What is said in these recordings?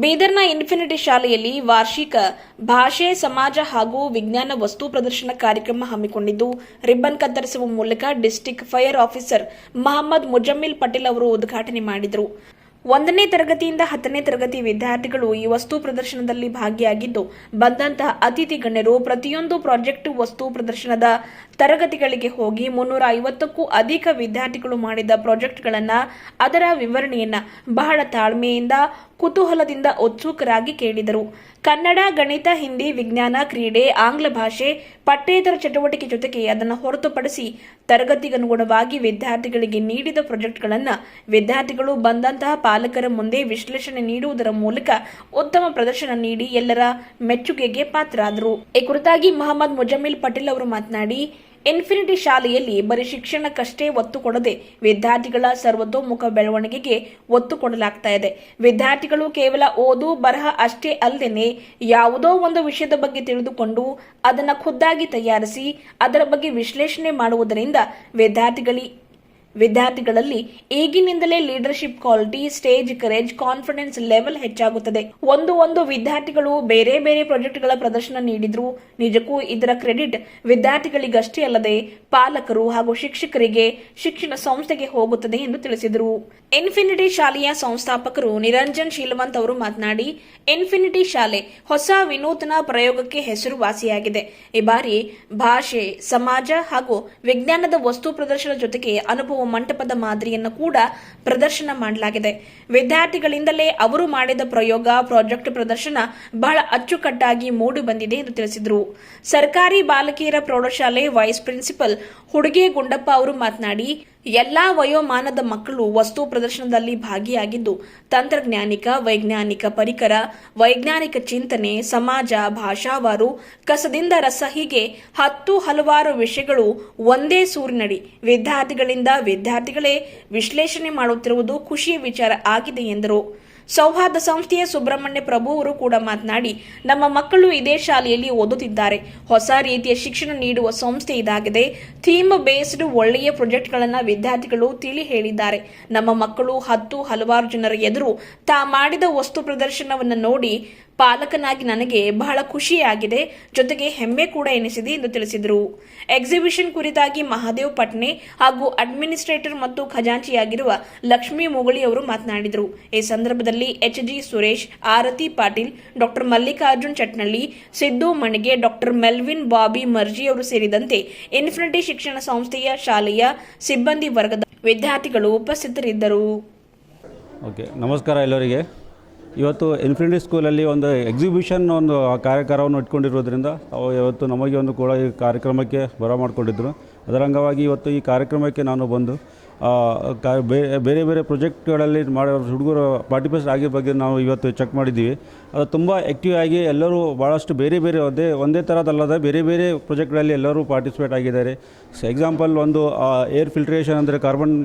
ಬೀದರ್ನ infinity ಶಾಲೆಯಲ್ಲಿ ವಾರ್ಷಿಕ ಭಾಷೆ, ಸಮಾಜ ಹಾಗೂ ವಿಜ್ಞಾನ ವಸ್ತು ಪ್ರದರ್ಶನ ಕಾರ್ಯಕ್ರಮ ಹಮ್ಮಿಕೊಂಡಿದ್ದು, ರಿಬ್ಬನ್ ಕತ್ತರಿಸುವ ಮೂಲಕ district fire officer Mohammed Muzammil Patel ಅವರು ಉದ್ಘಾಟನೆ ಮಾಡಿದರು. ಒಂದನೇ ತರಗತಿಯಿಂದ ಹತ್ತನೇ ತರಗತಿ ವಿದ್ಯಾರ್ಥಿಗಳು ಈ ವಸ್ತು ಪ್ರದರ್ಶನದಲ್ಲಿ ಭಾಗಿಯಾಗಿದ್ದು, ಬಂದಂತಹ ಅತಿಥಿ ಗಣ್ಯರು ಪ್ರತಿಯೊಂದು ಪ್ರಾಜೆಕ್ಟ್ ವಸ್ತು ಪ್ರದರ್ಶನದ ತರಗತಿಗಳಿಗೆ ಹೋಗಿ ಮುನ್ನೂರ ಐವತ್ತಕ್ಕೂ ಅಧಿಕ ವಿದ್ಯಾರ್ಥಿಗಳು ಮಾಡಿದ ಪ್ರಾಜೆಕ್ಟ್ಗಳನ್ನು ಅದರ ವಿವರಣೆಯನ್ನು ಬಹಳ ತಾಳ್ಮೆಯಿಂದ, ಕುತೂಹಲದಿಂದ ಉತ್ಸುಕರಾಗಿ ಕೇಳಿದರು. ಕನ್ನಡ, ಗಣಿತ, ಹಿಂದಿ, ವಿಜ್ಞಾನ, ಕ್ರೀಡೆ, ಆಂಗ್ಲ ಭಾಷೆ ಪಠ್ಯೇತರ ಚಟುವಟಿಕೆ ಜೊತೆಗೆ ಅದನ್ನು ಹೊರತುಪಡಿಸಿ ತರಗತಿಗನುಗುಣವಾಗಿ ವಿದ್ಯಾರ್ಥಿಗಳಿಗೆ ನೀಡಿದ ಪ್ರಾಜೆಕ್ಟ್ಗಳನ್ನು ವಿದ್ಯಾರ್ಥಿಗಳು ಬಂದಂತಹ ಪಾಲಕರ ಮುಂದೆ ವಿಶ್ಲೇಷಣೆ ನೀಡುವುದರ ಮೂಲಕ ಉತ್ತಮ ಪ್ರದರ್ಶನ ನೀಡಿ ಎಲ್ಲರ ಮೆಚ್ಚುಗೆಗೆ ಪಾತ್ರರಾದರು. ಈ ಕುರಿತಾಗಿ ಮೊಹಮ್ಮದ್ ಮುಜಮಿಲ್ ಪಟೇಲ್ ಅವರು ಮಾತನಾಡಿ ಇನ್ಫಿನಿಟಿ ಶಾಲೆಯಲ್ಲಿ ಬರೀ ಶಿಕ್ಷಣಕ್ಕಷ್ಟೇ ಒತ್ತು ಕೊಡದೆ ವಿದ್ಯಾರ್ಥಿಗಳ ಸರ್ವತೋಮುಖ ಬೆಳವಣಿಗೆಗೆ ಒತ್ತು ಕೊಡಲಾಗ್ತಾ ಇದೆ. ವಿದ್ಯಾರ್ಥಿಗಳು ಕೇವಲ ಓದು, ಬರಹ ಅಷ್ಟೇ ಅಲ್ಲದೆ ಯಾವುದೋ ಒಂದು ವಿಷಯದ ಬಗ್ಗೆ ತಿಳಿದುಕೊಂಡು ಅದನ್ನು ಖುದ್ದಾಗಿ ತಯಾರಿಸಿ ಅದರ ಬಗ್ಗೆ ವಿಶ್ಲೇಷಣೆ ಮಾಡುವುದರಿಂದ ವಿದ್ಯಾರ್ಥಿಗಳಿ ವಿದ್ಯಾರ್ಥಿಗಳಲ್ಲಿ ಈಗಿನಿಂದಲೇ leadership quality stage courage confidence level ಹೆಚ್ಚಾಗುತ್ತದೆ. ಒಂದು ಒಂದು ವಿದ್ಯಾರ್ಥಿಗಳು ಬೇರೆ ಬೇರೆ ಪ್ರಾಜೆಕ್ಟ್ಗಳ ಪ್ರದರ್ಶನ ನೀಡಿದ್ರು. ನಿಜಕ್ಕೂ ಇದರ ಕ್ರೆಡಿಟ್ ವಿದ್ಯಾರ್ಥಿಗಳಿಗಷ್ಟೇ ಅಲ್ಲದೆ ಪಾಲಕರು ಹಾಗೂ ಶಿಕ್ಷಕರಿಗೆ, ಶಿಕ್ಷಣ ಸಂಸ್ಥೆಗೆ ಹೋಗುತ್ತದೆ ಎಂದು ತಿಳಿಸಿದರು. ಇನ್ಫಿನಿಟಿ ಶಾಲೆಯ ಸಂಸ್ಥಾಪಕರು ನಿರಂಜನ್ ಶೀಲವಂತ್ ಅವರು ಮಾತನಾಡಿ, ಇನ್ಫಿನಿಟಿ ಶಾಲೆ ಹೊಸ ವಿನೂತನ ಪ್ರಯೋಗಕ್ಕೆ ಹೆಸರುವಾಸಿಯಾಗಿದೆ. ಈ ಬಾರಿ ಭಾಷೆ, ಸಮಾಜ ಹಾಗೂ ವಿಜ್ಞಾನದ ವಸ್ತು ಪ್ರದರ್ಶನ ಜೊತೆಗೆ ಅನುಭವ ಮಂಟಪದ ಮಾದರಿಯನ್ನು ಕೂಡ ಪ್ರದರ್ಶನ ಮಾಡಲಾಗಿದೆ. ವಿದ್ಯಾರ್ಥಿಗಳಿಂದಲೇ ಅವರು ಮಾಡಿದ ಪ್ರಯೋಗ, ಪ್ರಾಜೆಕ್ಟ್ ಪ್ರದರ್ಶನ ಬಹಳ ಅಚ್ಚುಕಟ್ಟಾಗಿ ಮೂಡಿ ಬಂದಿದೆ ಎಂದು ತಿಳಿಸಿದರು. ಸರ್ಕಾರಿ ಬಾಲಕಿಯರ ಪ್ರೌಢಶಾಲೆ ವೈಸ್ ಪ್ರಿನ್ಸಿಪಲ್ ಹುಡುಗೆ ಗುಂಡಪ್ಪ ಅವರು ಮಾತನಾಡಿ ಎಲ್ಲಾ ವಯೋಮಾನದ ಮಕ್ಕಳು ವಸ್ತು ಪ್ರದರ್ಶನದಲ್ಲಿ ಭಾಗಿಯಾಗಿದ್ದು, ತಂತ್ರಜ್ಞಾನಿಕ, ವೈಜ್ಞಾನಿಕ ಪರಿಕರ, ವೈಜ್ಞಾನಿಕ ಚಿಂತನೆ, ಸಮಾಜ, ಭಾಷಾವಾರು, ಕಸದಿಂದ ರಸ ಹೀಗೆ ಹತ್ತು ಹಲವಾರು ವಿಷಯಗಳು ಒಂದೇ ಸೂರಿನಡಿ. ವಿದ್ಯಾರ್ಥಿಗಳಿಂದ ವಿದ್ಯಾರ್ಥಿಗಳೇ ವಿಶ್ಲೇಷಣೆ ಮಾಡುತ್ತಿರುವುದು ಖುಷಿಯ ವಿಚಾರ ಆಗಿದೆ ಎಂದರು. ಸೌಹಾರ್ದ ಸಂಸ್ಥೆಯ ಸುಬ್ರಹ್ಮಣ್ಯ ಪ್ರಭು ಅವರು ಕೂಡ ಮಾತನಾಡಿ, ನಮ್ಮ ಮಕ್ಕಳು ಇದೇ ಶಾಲೆಯಲ್ಲಿ ಓದುತ್ತಿದ್ದಾರೆ. ಹೊಸ ರೀತಿಯ ಶಿಕ್ಷಣ ನೀಡುವ ಸಂಸ್ಥೆ ಇದಾಗಿದೆ. ಥೀಮ್ ಬೇಸ್ಡ್ ಒಳ್ಳೆಯ ಪ್ರಾಜೆಕ್ಟ್ಗಳನ್ನು ವಿದ್ಯಾರ್ಥಿಗಳು ತಿಳಿ ಹೇಳಿದ್ದಾರೆ. ನಮ್ಮ ಮಕ್ಕಳು ಹತ್ತು ಹಲವಾರು ಜನರ ಎದುರು ತಾ ಮಾಡಿದ ವಸ್ತು ಪ್ರದರ್ಶನವನ್ನು ನೋಡಿ ಪಾಲಕನಾಗಿ ನನಗೆ ಬಹಳ ಖುಷಿಯಾಗಿದೆ. ಜೊತೆಗೆ ಹೆಮ್ಮೆ ಕೂಡ ಎನಿಸಿದೆ ಎಂದು ತಿಳಿಸಿದರು. ಎಕ್ಸಿಬಿಷನ್ ಕುರಿತಾಗಿ ಮಹಾದೇವ್ ಪಟ್ನೆ ಹಾಗೂ ಅಡ್ಮಿನಿಸ್ಟ್ರೇಟರ್ ಮತ್ತು ಖಜಾಂಚಿಯಾಗಿರುವ ಲಕ್ಷ್ಮೀ ಮುಗಳಿ ಅವರು ಮಾತನಾಡಿದರು. ಈ ಸಂದರ್ಭದಲ್ಲಿ H G Suresh, Aarti Patil doctor Mallikarjun Chatnalli, Siddu Manige doctor Melvin Bobby Marji ಅವರು ಸೇರಿದಂತೆ ಇನ್ಫಿನಿಟಿ ಶಿಕ್ಷಣ ಸಂಸ್ಥೆಯ ಶಾಲೆಯ ಸಿಬ್ಬಂದಿ ವರ್ಗದ ವಿದ್ಯಾರ್ಥಿಗಳು ಉಪಸ್ಥಿತರಿದ್ದರು. ಓಕೆ ನಮಸ್ಕಾರ ಎಲ್ಲರಿಗೆ. ಇವತ್ತು ಇನ್ಫಿನಿಟಿ ಸ್ಕೂಲಲ್ಲಿ ಒಂದು ಎಕ್ಸಿಬಿಷನ್ ಒಂದು ಕಾರ್ಯಕ್ರಮವನ್ನು ಇಟ್ಕೊಂಡಿರೋದ್ರಿಂದ ಅವು ಇವತ್ತು ನಮಗೆ ಒಂದು ಕೂಡ ಈ ಕಾರ್ಯಕ್ರಮಕ್ಕೆ ಬರ ಮಾಡಿಕೊಂಡಿದ್ರು. ಅದರ ಅಂಗವಾಗಿ ಇವತ್ತು ಈ ಕಾರ್ಯಕ್ರಮಕ್ಕೆ ನಾನು ಬಂದು ಬೇರೆ ಬೇರೆ ಪ್ರಾಜೆಕ್ಟ್ಗಳಲ್ಲಿ ಮಾಡೋ ಹುಡುಗರು ಪಾರ್ಟಿಪೇಟ್ ಆಗಿ ಬಗ್ಗೆ ನಾವು ಇವತ್ತು ಚೆಕ್ ಮಾಡಿದ್ದೀವಿ. ಅದು ತುಂಬ ಆ್ಯಕ್ಟಿವ್ ಆಗಿ ಎಲ್ಲರೂ ಭಾಳಷ್ಟು ಬೇರೆ ಬೇರೆ ಒಂದೇ ಒಂದೇ ಥರದಲ್ಲದೆ ಬೇರೆ ಬೇರೆ ಪ್ರಾಜೆಕ್ಟ್ಗಳಲ್ಲಿ ಎಲ್ಲರೂ ಪಾರ್ಟಿಸಿಪೇಟ್ ಆಗಿದ್ದಾರೆ. ಎಕ್ಸಾಂಪಲ್ ಒಂದು ಏರ್ ಫಿಲ್ಟ್ರೇಷನ್ ಅಂದರೆ ಕಾರ್ಬನ್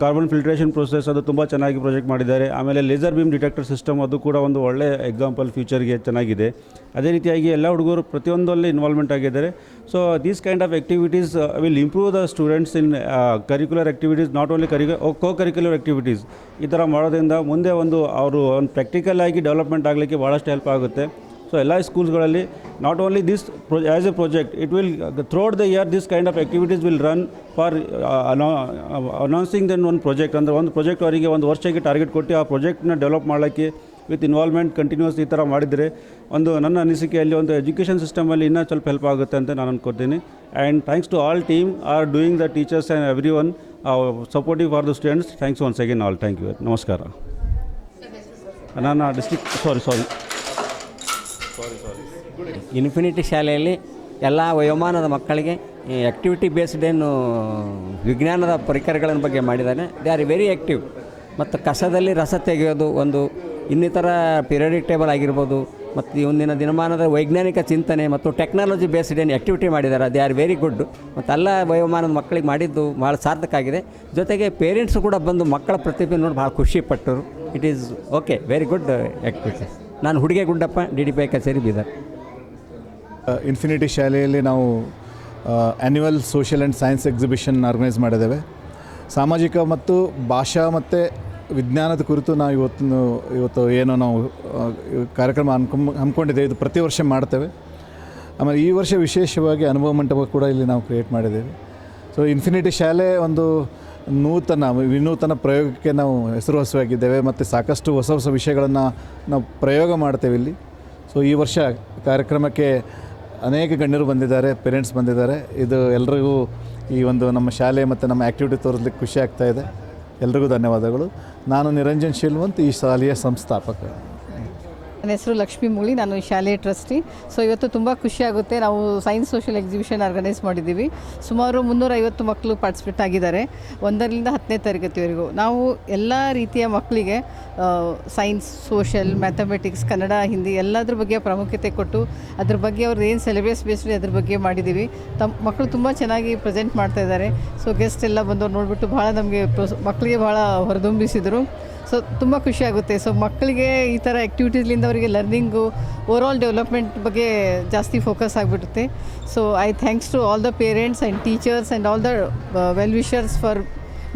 ಕಾರ್ಬನ್ ಫಿಲ್ಟ್ರೇಷನ್ ಪ್ರೊಸೆಸ್ ಅದು ತುಂಬ ಚೆನ್ನಾಗಿ ಪ್ರೊಜೆಕ್ಟ್ ಮಾಡಿದ್ದಾರೆ. ಆಮೇಲೆ ಲೇಸರ್ ಬೀಮ್ ಡಿಟೆಕ್ಟರ್ ಸಿಸ್ಟಮ್ ಅದು ಕೂಡ ಒಂದು ಒಳ್ಳೆ ಎಕ್ಸಾಂಪಲ್ ಫ್ಯೂಚರ್ಗೆ ಚೆನ್ನಾಗಿದೆ. ಅದೇ ರೀತಿಯಾಗಿ ಎಲ್ಲ ಹುಡುಗರು ಪ್ರತಿಯೊಂದರಲ್ಲಿ ಇನ್ವಾಲ್ವ್ಮೆಂಟ್ ಆಗಿದ್ದಾರೆ. So these kind of activities will improve the students in curricular activities not only curry co curricular activities ಈ ಥರ ಮಾಡೋದ್ರಿಂದ ಮುಂದೆ ಒಂದು ಅವರು ಒಂದು ಪ್ರಾಕ್ಟಿಕಲ್ ಆಗಿ ಡೆವಲಪ್ಮೆಂಟ್ ಆಗಲಿಕ್ಕೆ ಭಾಳಷ್ಟು ಹೆಲ್ಪ್ ಆಗುತ್ತೆ. ಸೊ ಎಲ್ಲ ಸ್ಕೂಲ್ಸ್ಗಳಲ್ಲಿ not only this as a project it will throughout the year this kind of activities will run for announcing then ಒಂದು ಪ್ರಾಜೆಕ್ಟ್ ಅಂದರೆ ಒಂದು ಪ್ರೊಜೆಕ್ಟ್ ಅವರಿಗೆ ಒಂದು ವರ್ಷಕ್ಕೆ ಟಾರ್ಗೆಟ್ ಕೊಟ್ಟು ಆ ಪ್ರೊಜೆಕ್ಟ್ನ ಡೆವಲಪ್ ಮಾಡೋಕ್ಕೆ ವಿತ್ ಇನ್ವಾಲ್ವ್ಮೆಂಟ್ ಕಂಟಿನ್ಯೂಸ್ ಈ ಥರ ಮಾಡಿದರೆ ಒಂದು ನನ್ನ ಅನಿಸಿಕೆಯಲ್ಲಿ ಒಂದು ಎಜುಕೇಷನ್ ಸಿಸ್ಟಮಲ್ಲಿ ಇನ್ನೂ ಸ್ವಲ್ಪ ಹೆಲ್ಪ್ ಆಗುತ್ತೆ ಅಂತ ನಾನು ಅಂದ್ಕೊತೀನಿ and thanks to all team are doing the teachers and every one supportive for the students thanks once again all thank you ನಮಸ್ಕಾರ ನಾನು ಡಿಸ್ಟಿಕ್ ಸಾರಿ ಸಾರಿ ಇನ್ಫಿನಿಟಿ ಶಾಲೆಯಲ್ಲಿ ಎಲ್ಲ ವಯೋಮಾನದ ಮಕ್ಕಳಿಗೆ ಆ್ಯಕ್ಟಿವಿಟಿ ಬೇಸ್ಡ್ ಏನು ವಿಜ್ಞಾನದ ಪರಿಕರಗಳ ಬಗ್ಗೆ ಮಾಡಿದ್ದಾನೆ ದೇ ಆರ್ ವೆರಿ ಆ್ಯಕ್ಟಿವ್ ಮತ್ತು ಕಸದಲ್ಲಿ ರಸ ತೆಗೆಯೋದು ಒಂದು ಇನ್ನಿತರ ಪಿರಿಯಡಿಕ್ ಟೇಬಲ್ ಆಗಿರ್ಬೋದು, ಮತ್ತು ಈ ಒಂದಿನ ದಿನಮಾನದ ವೈಜ್ಞಾನಿಕ ಚಿಂತನೆ ಮತ್ತು ಟೆಕ್ನಾಲಜಿ ಬೇಸ್ಡ್ ಏನು ಆ್ಯಕ್ಟಿವಿಟಿ ಮಾಡಿದ್ದಾರೆ. ದೇ ಆರ್ ವೆರಿ ಗುಡ್ ಮತ್ತು ಎಲ್ಲ ವಯೋಮಾನದ ಮಕ್ಕಳಿಗೆ ಮಾಡಿದ್ದು ಭಾಳ ಸಾರ್ಥಕ ಆಗಿದೆ. ಜೊತೆಗೆ ಪೇರೆಂಟ್ಸು ಕೂಡ ಬಂದು ಮಕ್ಕಳ ಪ್ರತಿಭೆ ನೋಡಿ ಭಾಳ ಖುಷಿ ಪಟ್ಟರು. It is okay very good activities ನಾನು ಹುಡುಗೆ ಗುಂಡಪ್ಪ, ಡಿ ಡಿ ಪಿ ಕಚೇರಿ ಬೀದರ್. ಇನ್ಫಿನಿಟಿ ಶಾಲೆಯಲ್ಲಿ ನಾವು annual social and science exhibition organise ಮಾಡಿದ್ದೇವೆ. ಸಾಮಾಜಿಕ ಮತ್ತು ಭಾಷಾ ಮತ್ತು ವಿಜ್ಞಾನದ ಕುರಿತು ನಾವು ಇವತ್ತು ಇವತ್ತು ಏನೋ ನಾವು ಕಾರ್ಯಕ್ರಮ ಅನ್ಕೊಂಬ ಹಮ್ಮಿಕೊಂಡಿದ್ದೇವೆ. ಇದು ಪ್ರತಿ ವರ್ಷ ಮಾಡ್ತೇವೆ. ಆಮೇಲೆ ಈ ವರ್ಷ ವಿಶೇಷವಾಗಿ ಅನುಭವ ಮಂಟಪ ಕೂಡ ಇಲ್ಲಿ ನಾವು ಕ್ರಿಯೇಟ್ ಮಾಡಿದ್ದೇವೆ. ಸೊ ಇನ್ಫಿನಿಟಿ ಶಾಲೆ ಒಂದು ನೂತನ ವಿನೂತನ ಪ್ರಯೋಗಕ್ಕೆ ನಾವು ಹೆಸರುವಾಸಿಯಾಗಿದ್ದೇವೆ ಮತ್ತು ಸಾಕಷ್ಟು ಹೊಸ ಹೊಸ ವಿಷಯಗಳನ್ನು ನಾವು ಪ್ರಯೋಗ ಮಾಡ್ತೇವೆ ಇಲ್ಲಿ. ಸೊ ಈ ವರ್ಷ ಕಾರ್ಯಕ್ರಮಕ್ಕೆ ಅನೇಕ ಗಣ್ಯರು ಬಂದಿದ್ದಾರೆ ಪೇರೆಂಟ್ಸ್ ಬಂದಿದ್ದಾರೆ. ಇದು ಎಲ್ರಿಗೂ ಈ ಒಂದು ನಮ್ಮ ಶಾಲೆ ಮತ್ತು ನಮ್ಮ ಆ್ಯಕ್ಟಿವಿಟಿ ತೋರಿಸ್ಲಿಕ್ಕೆ ಖುಷಿ ಆಗ್ತಾ ಇದೆ. ಎಲ್ರಿಗೂ ಧನ್ಯವಾದಗಳು. ನಾನು ನಿರಂಜನ್ ಶೀಲ್ವಂತ್, ಈ ಶಾಲೆಯ ಸಂಸ್ಥಾಪಕ. ನನ್ನ ಹೆಸರು ಲಕ್ಷ್ಮೀ ಮೂಳಿ, ನಾನು ಈ ಶಾಲೆಯ ಟ್ರಸ್ಟಿ. ಸೊ ಇವತ್ತು ತುಂಬ ಖುಷಿಯಾಗುತ್ತೆ ನಾವು ಸೈನ್ಸ್ ಸೋಷಿಯಲ್ ಎಕ್ಸಿಬಿಷನ್ ಆರ್ಗನೈಸ್ ಮಾಡಿದ್ದೀವಿ. ಸುಮಾರು ಮುನ್ನೂರೈವತ್ತು ಮಕ್ಕಳು ಪಾರ್ಟಿಸಿಪೇಟ್ ಆಗಿದ್ದಾರೆ. ಒಂದರಿಂದ ಹತ್ತನೇ ತರಗತಿವರೆಗೂ. ನಾವು ಎಲ್ಲ ರೀತಿಯ ಮಕ್ಕಳಿಗೆ science, social, mathematics, Kannada, Hindi ಎಲ್ಲದ್ರ ಬಗ್ಗೆ ಪ್ರಾಮುಖ್ಯತೆ ಕೊಟ್ಟು, ಅದ್ರ ಬಗ್ಗೆ ಅವ್ರದ್ದು ಏನು ಸಿಲೆಬಸ್ ಬೇಸ್ಡ್ ಅದ್ರ ಬಗ್ಗೆ ಮಾಡಿದ್ದೀವಿ. ತಮ್ಮ ಮಕ್ಕಳು ತುಂಬ ಚೆನ್ನಾಗಿ ಪ್ರೆಸೆಂಟ್ ಮಾಡ್ತಾ ಇದ್ದಾರೆ. ಸೊ ಗೆಸ್ಟ್ ಎಲ್ಲ ಬಂದವ್ರು ನೋಡಿಬಿಟ್ಟು ಭಾಳ ನಮಗೆ ಮಕ್ಕಳಿಗೆ ಭಾಳ ಹೊರದುಂಬಿಸಿದರು. ಸೊ ತುಂಬ ಖುಷಿ ಆಗುತ್ತೆ. ಸೊ ಮಕ್ಕಳಿಗೆ ಈ ಥರ ಆ್ಯಕ್ಟಿವಿಟೀಸ್ಲಿಂದ ಅವರಿಗೆ ಲರ್ನಿಂಗು ಓವರಾಲ್ ಡೆವಲಪ್ಮೆಂಟ್ ಬಗ್ಗೆ ಜಾಸ್ತಿ ಫೋಕಸ್ ಆಗಿಬಿಡುತ್ತೆ. So I thanks to all the parents and teachers and all the well wishers for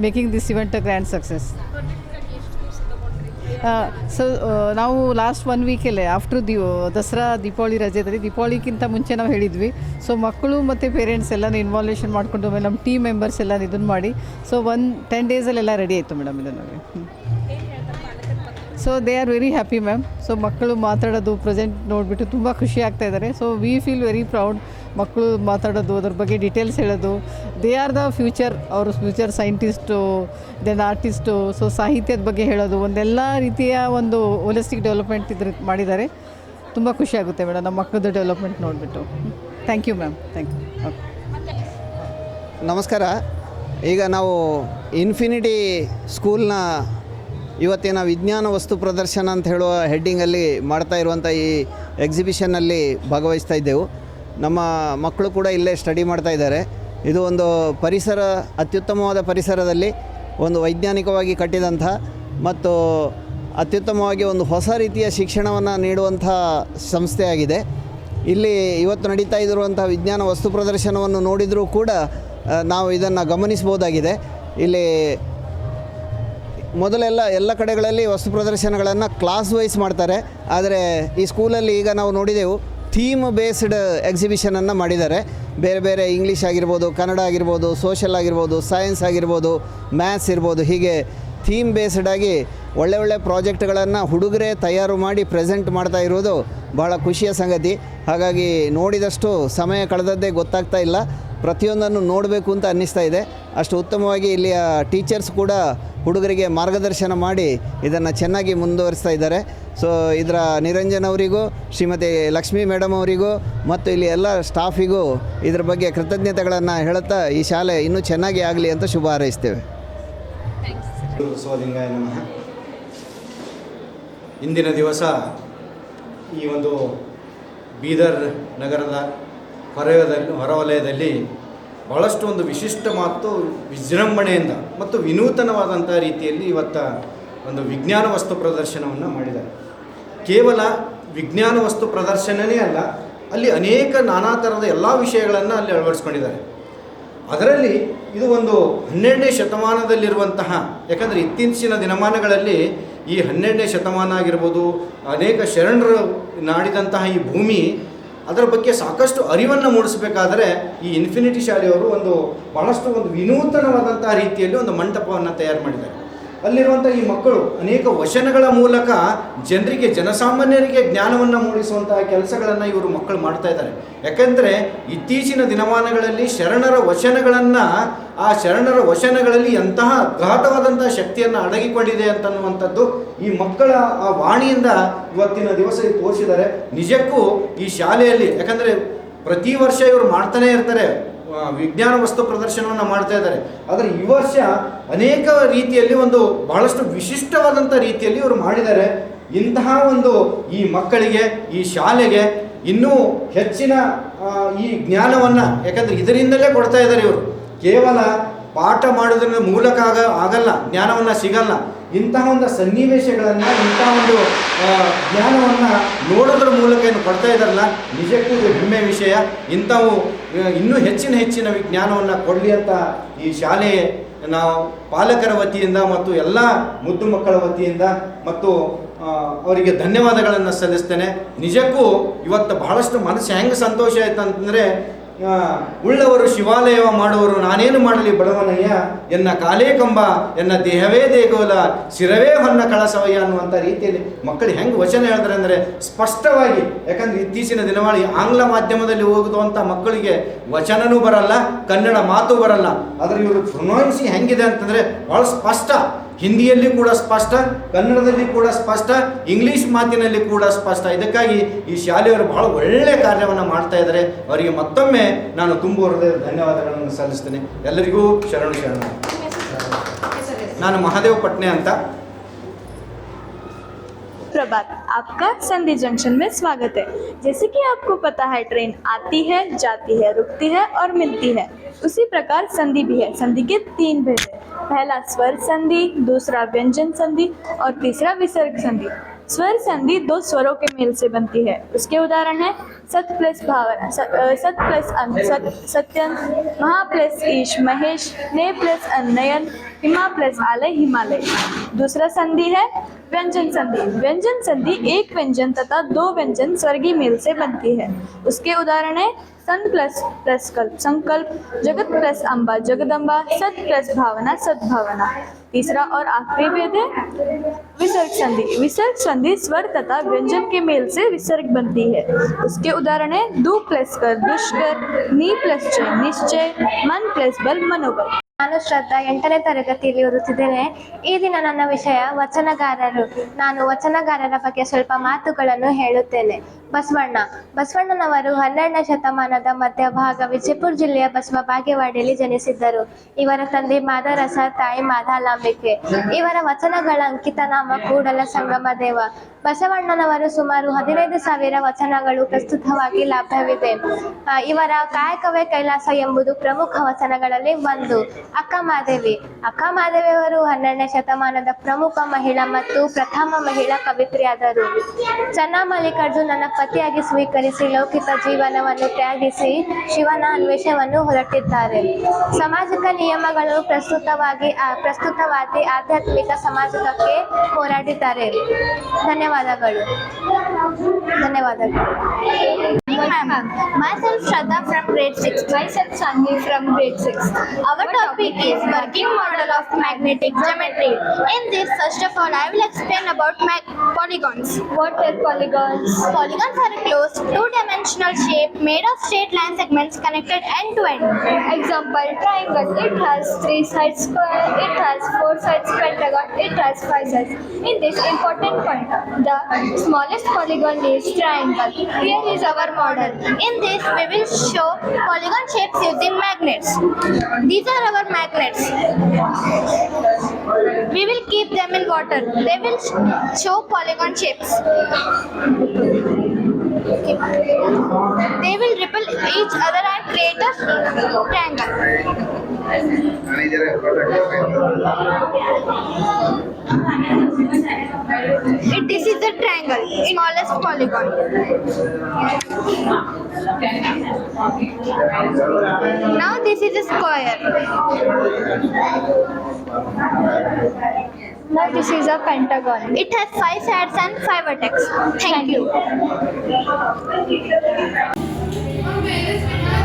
making this event a grand success so ನಾವು ಲಾಸ್ಟ್ ಒನ್ ವೀಕಲ್ಲೇ ಆಫ್ಟರ್ ದಿ, ದಸರಾ ದೀಪಾವಳಿ ರಜೆದಲ್ಲಿ, ದೀಪಾವಳಿಗಿಂತ ಮುಂಚೆ ನಾವು ಹೇಳಿದ್ವಿ. ಸೊ ಮಕ್ಕಳು ಮತ್ತು ಪೇರೆಂಟ್ಸ್ ಎಲ್ಲನೂ ಇನ್ವಾಲ್ವೇಷನ್ ಮಾಡಿಕೊಂಡು ಆಮೇಲೆ ನಮ್ಮ ಟೀಮ್ ಮೆಂಬರ್ಸ್ ಎಲ್ಲ ಇದನ್ನು ಮಾಡಿ. ಸೊ ಒನ್ ಟೆನ್ ಡೇಸಲ್ಲೆಲ್ಲ ರೆಡಿ ಆಯಿತು ಮೇಡಮ್ ಇದನ್ನು. So they are very happy ma'am so ಮಕ್ಕಳು ಮಾತಾಡೋದು ಪ್ರೆಸೆಂಟ್ ನೋಡಿಬಿಟ್ಟು ತುಂಬ ಖುಷಿ ಆಗ್ತಾ ಇದ್ದಾರೆ. So we feel very proud ಮಕ್ಕಳು ಮಾತಾಡೋದು ಅದ್ರ ಬಗ್ಗೆ ಡೀಟೇಲ್ಸ್ ಹೇಳೋದು. ದೇ ಆರ್ ದ ಫ್ಯೂಚರ್ ಅವರು future scientist then artist so ಸಾಹಿತ್ಯದ ಬಗ್ಗೆ ಹೇಳೋದು. ಒಂದೆಲ್ಲ ರೀತಿಯ ಒಂದು ಹೋಲಿಸ್ಟಿಕ್ ಡೆವಲಪ್ಮೆಂಟ್ ಇದ್ರ ಮಾಡಿದ್ದಾರೆ. ತುಂಬ ಖುಷಿ ಆಗುತ್ತೆ ಮೇಡಮ್ ನಮ್ಮ ಮಕ್ಕಳದ್ದು ಡೆವಲಪ್ಮೆಂಟ್ ನೋಡಿಬಿಟ್ಟು. Thank you ma'am thank you okay ನಮಸ್ಕಾರ. ಈಗ ನಾವು ಇನ್ಫಿನಿಟಿ ಸ್ಕೂಲ್ನ ಇವತ್ತಿನ ವಿಜ್ಞಾನ ವಸ್ತು ಪ್ರದರ್ಶನ ಅಂತ ಹೇಳುವ ಹೆಡ್ಡಿಂಗಲ್ಲಿ ಮಾಡ್ತಾ ಇರುವಂಥ ಈ ಎಕ್ಸಿಬಿಷನ್ನಲ್ಲಿ ಭಾಗವಹಿಸ್ತಾ ಇದ್ದೆವು. ನಮ್ಮ ಮಕ್ಕಳು ಕೂಡ ಇಲ್ಲೇ ಸ್ಟಡಿ ಮಾಡ್ತಾ ಇದ್ದಾರೆ. ಇದು ಒಂದು ಪರಿಸರ, ಅತ್ಯುತ್ತಮವಾದ ಪರಿಸರದಲ್ಲಿ ಒಂದು ವೈಜ್ಞಾನಿಕವಾಗಿ ಕಟ್ಟಿದಂಥ ಮತ್ತು ಅತ್ಯುತ್ತಮವಾಗಿ ಒಂದು ಹೊಸ ರೀತಿಯ ಶಿಕ್ಷಣವನ್ನು ನೀಡುವಂಥ ಸಂಸ್ಥೆಯಾಗಿದೆ. ಇಲ್ಲಿ ಇವತ್ತು ನಡೀತಾ ಇರುವಂಥ ವಿಜ್ಞಾನ ವಸ್ತು ಪ್ರದರ್ಶನವನ್ನು ನೋಡಿದರೂ ಕೂಡ ನಾವು ಇದನ್ನು ಗಮನಿಸ್ಬೋದಾಗಿದೆ ಇಲ್ಲಿ ಮೊದಲೆಲ್ಲ ಎಲ್ಲ ಕಡೆಗಳಲ್ಲಿ ವಸ್ತು ಪ್ರದರ್ಶನಗಳನ್ನು ಕ್ಲಾಸ್ ವೈಸ್ ಮಾಡ್ತಾರೆ. ಆದರೆ ಈ ಸ್ಕೂಲಲ್ಲಿ ಈಗ ನಾವು ನೋಡಿದೆವು ಥೀಮ್ ಬೇಸ್ಡ್ ಎಕ್ಸಿಬಿಷನನ್ನು ಮಾಡಿದ್ದಾರೆ. ಬೇರೆ ಬೇರೆ ಇಂಗ್ಲೀಷ್ ಆಗಿರ್ಬೋದು, ಕನ್ನಡ ಆಗಿರ್ಬೋದು ಸೋಷಲ್ ಆಗಿರ್ಬೋದು ಸೈನ್ಸ್ ಆಗಿರ್ಬೋದು ಮ್ಯಾಥ್ಸ್ ಇರ್ಬೋದು, ಹೀಗೆ ಥೀಮ್ ಬೇಸ್ಡ್ ಆಗಿ ಒಳ್ಳೆ ಒಳ್ಳೆ ಪ್ರಾಜೆಕ್ಟ್ಗಳನ್ನು ಹುಡುಗರೇ ತಯಾರು ಮಾಡಿ ಪ್ರೆಸೆಂಟ್ ಮಾಡ್ತಾ ಇರೋದು ಬಹಳ ಖುಷಿಯ ಸಂಗತಿ. ಹಾಗಾಗಿ ನೋಡಿದಷ್ಟು ಸಮಯ ಕಳೆದದ್ದೇ ಗೊತ್ತಾಗ್ತಾ ಇಲ್ಲ. ಪ್ರತಿಯೊಂದನ್ನು ನೋಡಬೇಕು ಅಂತ ಅನ್ನಿಸ್ತಾ ಇದೆ. ಅಷ್ಟು ಉತ್ತಮವಾಗಿ ಇಲ್ಲಿಯ ಟೀಚರ್ಸ್ ಕೂಡ ಹುಡುಗರಿಗೆ ಮಾರ್ಗದರ್ಶನ ಮಾಡಿ ಇದನ್ನು ಚೆನ್ನಾಗಿ ಮುಂದುವರಿಸ್ತಾ ಇದ್ದಾರೆ. ಸೊ ಇದರ ನಿರಂಜನ್ ಅವರಿಗೂ, ಶ್ರೀಮತಿ ಲಕ್ಷ್ಮೀ ಮೇಡಮ್ ಅವರಿಗೂ, ಮತ್ತು ಇಲ್ಲಿ ಎಲ್ಲ ಸ್ಟಾಫಿಗೂ ಇದ್ರ ಬಗ್ಗೆ ಕೃತಜ್ಞತೆಗಳನ್ನು ಹೇಳುತ್ತಾ ಈ ಶಾಲೆ ಇನ್ನೂ ಚೆನ್ನಾಗಿ ಆಗಲಿ ಅಂತ ಶುಭ ಹಾರೈಸ್ತೇವೆ. ಇಂದಿನ ದಿವಸ ಈ ಒಂದು ಬೀದರ್ ನಗರದ ಹೊರವದಲ್ಲಿ ಹೊರವಲಯದಲ್ಲಿ ಭಾಳಷ್ಟು ಒಂದು ವಿಶಿಷ್ಟ ಮತ್ತು ವಿಜೃಂಭಣೆಯಿಂದ ಮತ್ತು ವಿನೂತನವಾದಂಥ ರೀತಿಯಲ್ಲಿ ಇವತ್ತ ಒಂದು ವಿಜ್ಞಾನ ವಸ್ತು ಪ್ರದರ್ಶನವನ್ನು ಮಾಡಿದ್ದಾರೆ. ಕೇವಲ ವಿಜ್ಞಾನ ವಸ್ತು ಪ್ರದರ್ಶನವೇ ಅಲ್ಲ, ಅಲ್ಲಿ ಅನೇಕ ನಾನಾ ಥರದ ಎಲ್ಲ ವಿಷಯಗಳನ್ನು ಅಲ್ಲಿ ಅಳವಡಿಸ್ಕೊಂಡಿದ್ದಾರೆ. ಅದರಲ್ಲಿ ಇದು ಒಂದು ಹನ್ನೆರಡನೇ ಶತಮಾನದಲ್ಲಿರುವಂತಹ, ಯಾಕಂದರೆ ಇತ್ತೀಚಿನ ದಿನಮಾನಗಳಲ್ಲಿ ಈ ಹನ್ನೆರಡನೇ ಶತಮಾನ ಆಗಿರ್ಬೋದು, ಅನೇಕ ಶರಣರು ನಾಡಿದಂತಹ ಈ ಭೂಮಿ ಅದರ ಬಗ್ಗೆ ಸಾಕಷ್ಟು ಅರಿವನ್ನು ಮೂಡಿಸಬೇಕಾದರೆ ಈ ಇನ್ಫಿನಿಟಿ ಶಾಲೆಯವರು ಒಂದು ಬಹಳಷ್ಟು ಒಂದು ವಿನೂತನವಾದಂತಹ ರೀತಿಯಲ್ಲಿ ಒಂದು ಮಂಟಪವನ್ನು ತಯಾರು ಮಾಡಿದ್ದಾರೆ. ಅಲ್ಲಿರುವಂಥ ಈ ಮಕ್ಕಳು ಅನೇಕ ವಚನಗಳ ಮೂಲಕ ಜನರಿಗೆ, ಜನಸಾಮಾನ್ಯರಿಗೆ ಜ್ಞಾನವನ್ನು ಮೂಡಿಸುವಂತಹ ಕೆಲಸಗಳನ್ನು ಇವರು ಮಕ್ಕಳು ಮಾಡ್ತಾ ಇದ್ದಾರೆ. ಯಾಕೆಂದರೆ ಇತ್ತೀಚಿನ ದಿನಮಾನಗಳಲ್ಲಿ ಶರಣರ ವಚನಗಳನ್ನು, ಆ ಶರಣರ ವಚನಗಳಲ್ಲಿ ಎಂತಹ ಅಗಾಧವಾದಂತಹ ಶಕ್ತಿಯನ್ನು ಅಡಗಿಕೊಂಡಿದೆ ಅಂತನ್ನುವಂಥದ್ದು ಈ ಮಕ್ಕಳ ಆ ವಾಣಿಯಿಂದ ಇವತ್ತಿನ ದಿವಸ ತೋರಿಸಿದ್ದಾರೆ. ನಿಜಕ್ಕೂ ಈ ಶಾಲೆಯಲ್ಲಿ, ಯಾಕಂದರೆ ಪ್ರತಿ ವರ್ಷ ಇವರು ಮಾಡ್ತಾನೆ ಇರ್ತಾರೆ. ವಿಜ್ಞಾನ ವಸ್ತು ಪ್ರದರ್ಶನವನ್ನು ಮಾಡ್ತಾ ಇದ್ದಾರೆ. ಆದರೆ ಈ ವರ್ಷ ಅನೇಕ ರೀತಿಯಲ್ಲಿ ಒಂದು ಬಹಳಷ್ಟು ವಿಶಿಷ್ಟವಾದಂಥ ರೀತಿಯಲ್ಲಿ ಇವರು ಮಾಡಿದ್ದಾರೆ. ಇಂತಹ ಒಂದು ಈ ಮಕ್ಕಳಿಗೆ, ಈ ಶಾಲೆಗೆ ಇನ್ನೂ ಹೆಚ್ಚಿನ ಈ ಜ್ಞಾನವನ್ನು, ಯಾಕಂದರೆ ಇದರಿಂದಲೇ ಕೊಡ್ತಾ ಇದ್ದಾರೆ ಇವರು. ಕೇವಲ ಪಾಠ ಮಾಡೋದ್ರ ಮೂಲಕ ಆಗ ಆಗಲ್ಲ, ಜ್ಞಾನವನ್ನು ಸಿಗಲ್ಲ. ಇಂತಹ ಒಂದು ಸನ್ನಿವೇಶಗಳನ್ನು, ಇಂತಹ ಒಂದು ಜ್ಞಾನವನ್ನು ನೋಡೋದ್ರ ಮೂಲಕ ಏನು ಕೊಡ್ತಾ ಇದ್ದಾರಲ್ಲ, ನಿಜಕ್ಕೂ ಇದು ಹೆಮ್ಮೆ ವಿಷಯ. ಇಂಥವು ಇನ್ನೂ ಹೆಚ್ಚಿನ ಹೆಚ್ಚಿನ ಜ್ಞಾನವನ್ನು ಕೊಡಲಿ ಅಂತ ಈ ಶಾಲೆ ನಾವು ಪಾಲಕರ ವತಿಯಿಂದ ಮತ್ತು ಎಲ್ಲ ಮುದ್ದು ಮಕ್ಕಳ ವತಿಯಿಂದ ಮತ್ತು ಅವರಿಗೆ ಧನ್ಯವಾದಗಳನ್ನು ಸಲ್ಲಿಸ್ತೇನೆ. ನಿಜಕ್ಕೂ ಇವತ್ತು ಬಹಳಷ್ಟು ಮನಸ್ಸು ಹೆಂಗೆ ಸಂತೋಷ ಆಯ್ತು ಅಂತಂದರೆ ಉಳ್ಳವರು ಶಿವಾಲಯವ ಮಾಡುವರು, ನಾನೇನು ಮಾಡಲಿ ಬಡವನಯ್ಯ? ಎನ್ನ ಕಾಲೇ ಕಂಬ, ಎನ್ನ ದೇಹವೇ ದೇಗೋಲ, ಶಿರವೇ ಹೊನ್ನ ಕಳಸವಯ್ಯ ಅನ್ನುವಂಥ ರೀತಿಯಲ್ಲಿ ಮಕ್ಕಳು ಹೆಂಗೆ ವಚನ ಹೇಳಿದ್ರೆ ಅಂದರೆ ಸ್ಪಷ್ಟವಾಗಿ, ಯಾಕಂದ್ರೆ ಇತ್ತೀಚಿನ ದಿನವಾಳಿ ಆಂಗ್ಲ ಮಾಧ್ಯಮದಲ್ಲಿ ಹೋಗುವಂಥ ಮಕ್ಕಳಿಗೆ ವಚನನೂ ಬರಲ್ಲ, ಕನ್ನಡ ಮಾತು ಬರಲ್ಲ. ಆದರೆ ಇವರು ಪ್ರೊನೌನ್ಸಿ ಹೆಂಗಿದೆ ಅಂತಂದರೆ ಭಾಳ ಸ್ಪಷ್ಟ. ಹಿಂದಿಯಲ್ಲಿ ಕೂಡ ಸ್ಪಷ್ಟ ಕನ್ನಡದಲ್ಲಿ ಕೂಡ ಸ್ಪಷ್ಟ ಇಂಗ್ಲೀಷ್ ಮಾತಿನಲ್ಲಿ ಕೂಡ ಸ್ಪಷ್ಟ. ಇದಕ್ಕಾಗಿ ಈ ಶಾಲೆಯವರು ಬಹಳ ಒಳ್ಳೆಯ ಕಾರ್ಯವನ್ನು ಮಾಡ್ತಾ ಇದ್ದಾರೆ. ಅವರಿಗೆ ಮತ್ತೊಮ್ಮೆ ನಾನು ತುಂಬ ಹೃದಯದ ಧನ್ಯವಾದಗಳನ್ನು ಸಲ್ಲಿಸ್ತೇನೆ. ಎಲ್ಲರಿಗೂ ಶರಣು ಶರಣ. ನಾನು ಮಹಾದೇವ ಪಟ್ನೆ ಅಂತ. प्रभात, आपका संधि जंक्शन में स्वागत है। जैसे कि आपको पता है, ट्रेन आती है, जाती है, रुकती है और मिलती है। उसी प्रकार संधि भी है। संधि के तीन भेद पहला स्वर संधि, दूसरा व्यंजन संधि और तीसरा विसर्ग संधि। स्वर संधि दो स्वरों के मेल से बनती है। उसके उदाहरण है, सत प्लस भावना सत प्लस अन, सत सत्यन महा प्लस ईश, महेश, ने प्लस अनयन हिमा प्लस आलय, हिमालय। दूसरा संधि है, व्यंजन संधि। व्यंजन संधि एक व्यंजन तथा दो व्यंजन स्वर्गीय मेल से बनती है। उसके उदाहरण है संत प्लस प्लस कल्प संकल्प, जगत प्लस अम्बा जगदम्बा सत प्लस भावना, सद्भावना। तीसरा और आखिरी भेद है विसर्ग संधि विसर्ग संधि स्वर तथा व्यंजन के मेल से विसर्ग बनती है उसके उदाहरण है दु प्लस कर दुष्कर नी प्लस चय निश्चय मन प्लस बल मनोबल ನಾನು ಶ್ರದ್ಧಾ ಎಂಟನೇ ತರಗತಿಯಲ್ಲಿ ಓದುತ್ತಿದ್ದೇನೆ ಈ ದಿನ ನನ್ನ ವಿಷಯ ವಚನಗಾರರು ನಾನು ವಚನಗಾರರ ಬಗ್ಗೆ ಸ್ವಲ್ಪ ಮಾತುಗಳನ್ನು ಹೇಳುತ್ತೇನೆ ಬಸವಣ್ಣ. ಬಸವಣ್ಣನವರು ಹನ್ನೆರಡನೇ ಶತಮಾನದ ಮಧ್ಯಭಾಗ ವಿಜಯಪುರ ಜಿಲ್ಲೆಯ ಬಸವ ಬಾಗೇವಾಡಿಯಲ್ಲಿ ಜನಿಸಿದ್ದರು. ಇವರ ತಂದೆ ಮಾದರಸ, ತಾಯಿ ಮಾದಾಲಾಂಬಿಕೆ. ಇವರ ವಚನಗಳ ಅಂಕಿತ ನಾಮ ಕೂಡಲ ಸಂಗಮ ದೇವ ಬಸವಣ್ಣನವರು ಸುಮಾರು ಹದಿನೈದು ಸಾವಿರ ವಚನಗಳು ಪ್ರಸ್ತುತವಾಗಿ ಲಭ್ಯವಿದೆ. ಇವರ ಕಾಯಕವೇ ಕೈಲಾಸ ಎಂಬುದು ಪ್ರಮುಖ ವಚನಗಳಲ್ಲಿ ಒಂದು. ಅಕ್ಕ ಮಾದೇವಿ. ಅಕ್ಕ ಮಾದೇವಿಯವರು ಹನ್ನೆರಡನೇ ಶತಮಾನದ ಪ್ರಮುಖ ಮಹಿಳಾ ಮತ್ತು ಪ್ರಥಮ ಮಹಿಳಾ ಕವಿತ್ರಿಯಾದರು. ಚೆನ್ನ ಮಲ್ಲಿಕಾರ್ಜುನನ ಪತಿಯಾಗಿ ಸ್ವೀಕರಿಸಿ ಲೌಕಿಕ ಜೀವನವನ್ನು ತ್ಯಾಗಿಸಿ ಶಿವನ ಅನ್ವೇಷವನ್ನು ಹೊರಟಿದ್ದಾರೆ ಸಾಮಾಜಿಕ ನಿಯಮಗಳು ಪ್ರಸ್ತುತವಾಗಿ ಆ, ಪ್ರಸ್ತುತವಾದಿ ಆಧ್ಯಾತ್ಮಿಕ ಸಮಾಜಕ್ಕೆ ಹೋರಾಡಿದ್ದಾರೆ. ಧನ್ಯವಾದಗಳು. ಧನ್ಯವಾದಗಳು. Myself Shraddha from grade 6. Myself Sangi from grade 6. Our topic is working model of magnetic geometry. In this, first of all, I will explain about polygons. What are polygons? Polygons are a closed two-dimensional shape made of straight line segments connected end to end. Example, triangle. It has three sides square. It has four sides pentagon. It has five sides. In this important point, the smallest polygon is triangle. Here is our model. In this, we will show polygon shapes using magnets. These are our magnets. We will keep them in water. They will show polygon shapes. They will repel each other and create a triangle. This is the triangle, smallest polygon. Now this is a square. Now this is a pentagon. It has five sides and five vertex. Thank you. project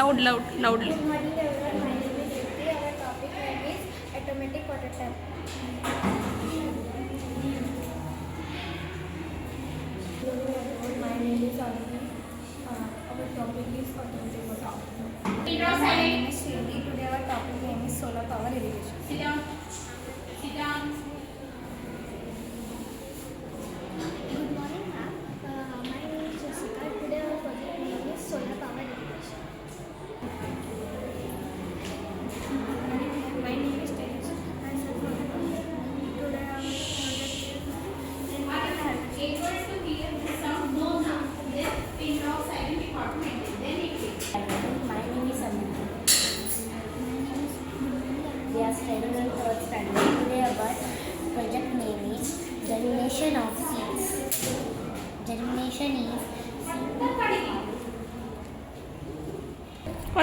loud, loud, loudly.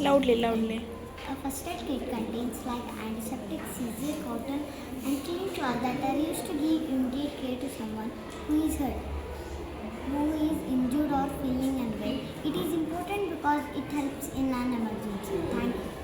loudly, loudly. A first aid kit contains like antiseptic, scissors, cotton, and clean cloth that are used to give immediate care to someone who is hurt, who is injured or feeling unwell. It is important because it helps in an emergency. Thank you.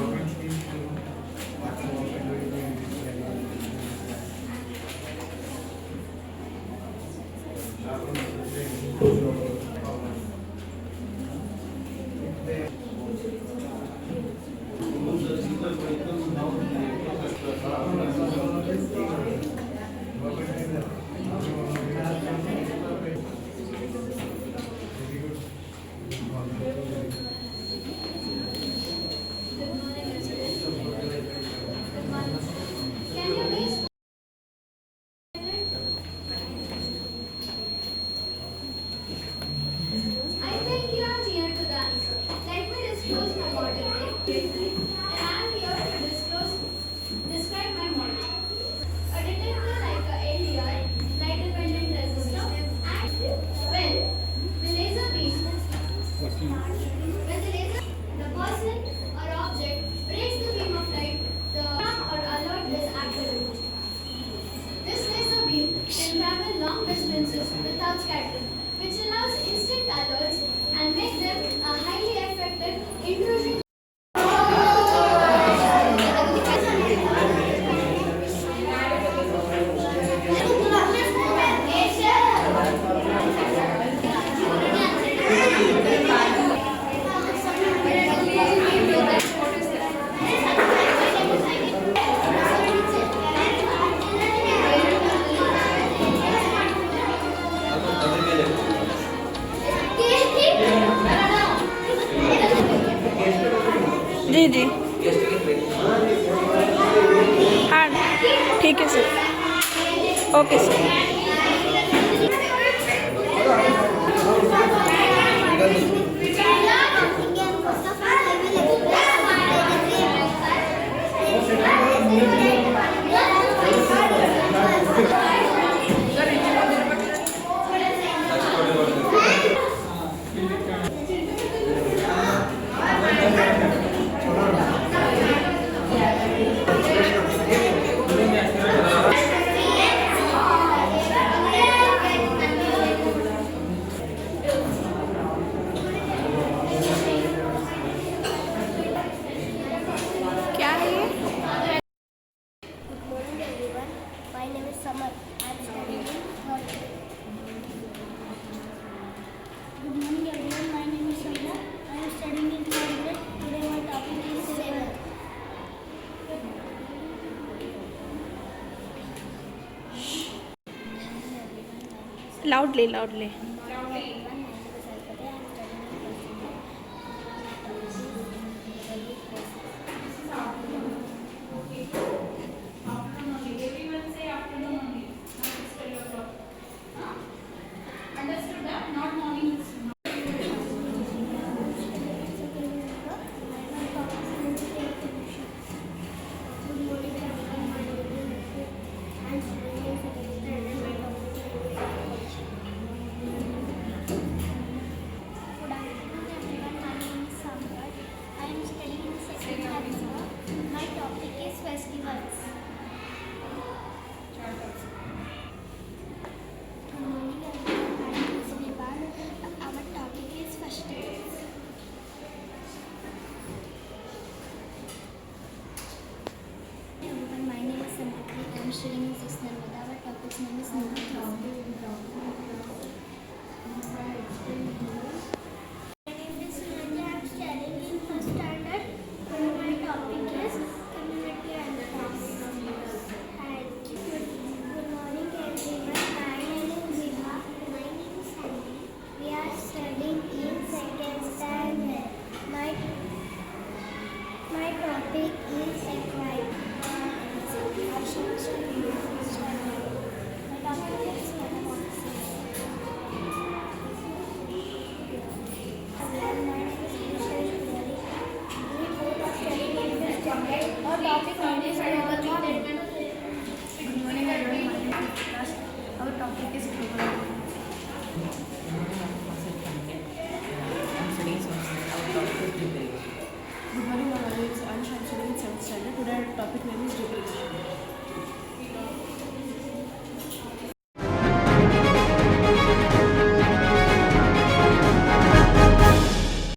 Loudly loudly